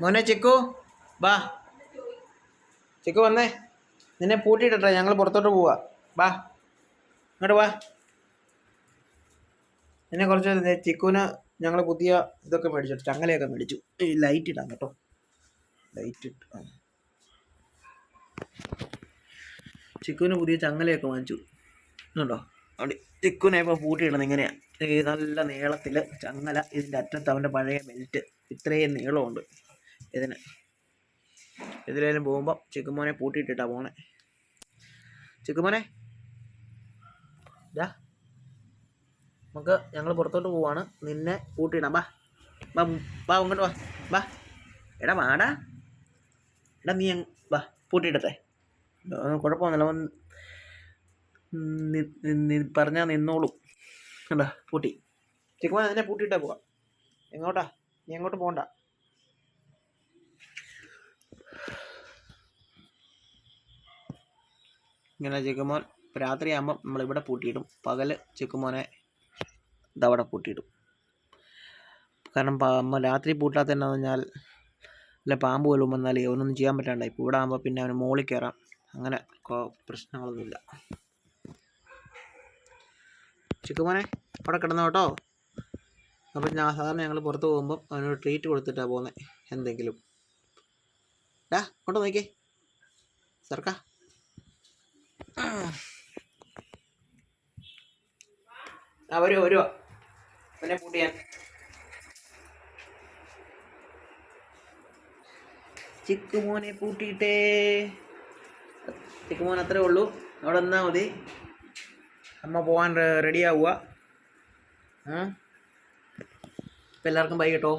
മോനെ ചിക്കു ബാ. ചിക്കു വന്നേ. നിന്നെ പൂട്ടിയിട്ടെ ഞങ്ങൾ പുറത്തോട്ട് പോവാ. ബാ. ഇങ്ങോട്ട് വാ. നിന്നെ കുറച്ച് ചിക്കുവിന് ഞങ്ങൾ പുതിയ ഇതൊക്കെ മേടിച്ചു. ചങ്ങലയൊക്കെ മേടിച്ചു. ഈ ലൈറ്റ് ഇടാം കേട്ടോ. ലൈറ്റ് ഇട്ട്. ചിക്കുവിന് പുതിയ ചങ്ങലയൊക്കെ വാങ്ങിച്ചു. ഉണ്ടോ അവിടെ ചിക്കുനെ ഇപ്പോൾ പൂട്ടിയിടുന്നത് ഇങ്ങനെയാണ് ഈ നല്ല നീളത്തിൽ ചങ്ങല ഇതിന്റെ അറ്റത്ത് അവന്റെ പഴയ ബെൽറ്റ് ഇത്രയും നീളമുണ്ട്. ഇതിന്. ഇതിലേലും പോകുമ്പോൾ ചിക്കുമോനെ പൂട്ടിയിട്ടിട്ടാ പോണേ. ചിക്കുമോനെ. ഇതാ നമുക്ക് ഞങ്ങൾ പുറത്തോട്ട് പോവാണ്. നിന്നെ പൂട്ടിയിടാം. ബാ. ബാ ബാ ഇങ്ങോട്ട് വാ. ബാ. എടാ വാടാ. എടാ നീ വാ പൂട്ടിയിടട്ടെ. കുഴപ്പമൊന്നുമില്ല. പറഞ്ഞാൽ നിന്നോളൂ. കണ്ടാ പൂട്ടി. ചിക്കുമോനെ നിന്നെ പൂട്ടിയിട്ടേ പോവാം. എങ്ങോട്ടാ? നീ എങ്ങോട്ട് പോകണ്ട ഇങ്ങനെ ചെക്കുമോൻ രാത്രിയാകുമ്പം നമ്മളിവിടെ പൂട്ടിയിടും. പകൽ ചെക്കുമോനെ ഇതവിടെ പൂട്ടിയിടും. കാരണം പ- രാത്രി പൂട്ടാത്ത എന്നാന്ന് പറഞ്ഞാൽ അല്ല പാമ്പ് പോലും വന്നാൽ അവനൊന്നും ചെയ്യാൻ പറ്റാണ്ടായി. ഇവിടെ ആകുമ്പോൾ പിന്നെ അവന് മുകളിൽ കയറാം. അങ്ങനെ പ്രശ്നങ്ങളൊന്നുമില്ല. ചിക്കുമോനെ അവിടെ കിടന്നു കേട്ടോ. അപ്പം ഞാൻ സാധാരണ ഞങ്ങൾ പുറത്ത് പോകുമ്പം അവനൊരു ട്രീറ്റ് കൊടുത്തിട്ടാണ് പോകുന്നത് എന്തെങ്കിലും. ഡാ കൊണ്ടു നോക്കിയേ സർക്കാ. ആ. വരുവോ? വരുവോ കൂട്ടിയാൻ ചിക്കുമോനെ പൂട്ടിയിട്ടേ ചിക്കുമോൻ അത്രേ ഉള്ളൂ. അവിടെ നിന്നാൽ മതി. അമ്മ പോവാൻ റെഡി ആവുക ഇപ്പം എല്ലാവർക്കും ബൈ കേട്ടോ.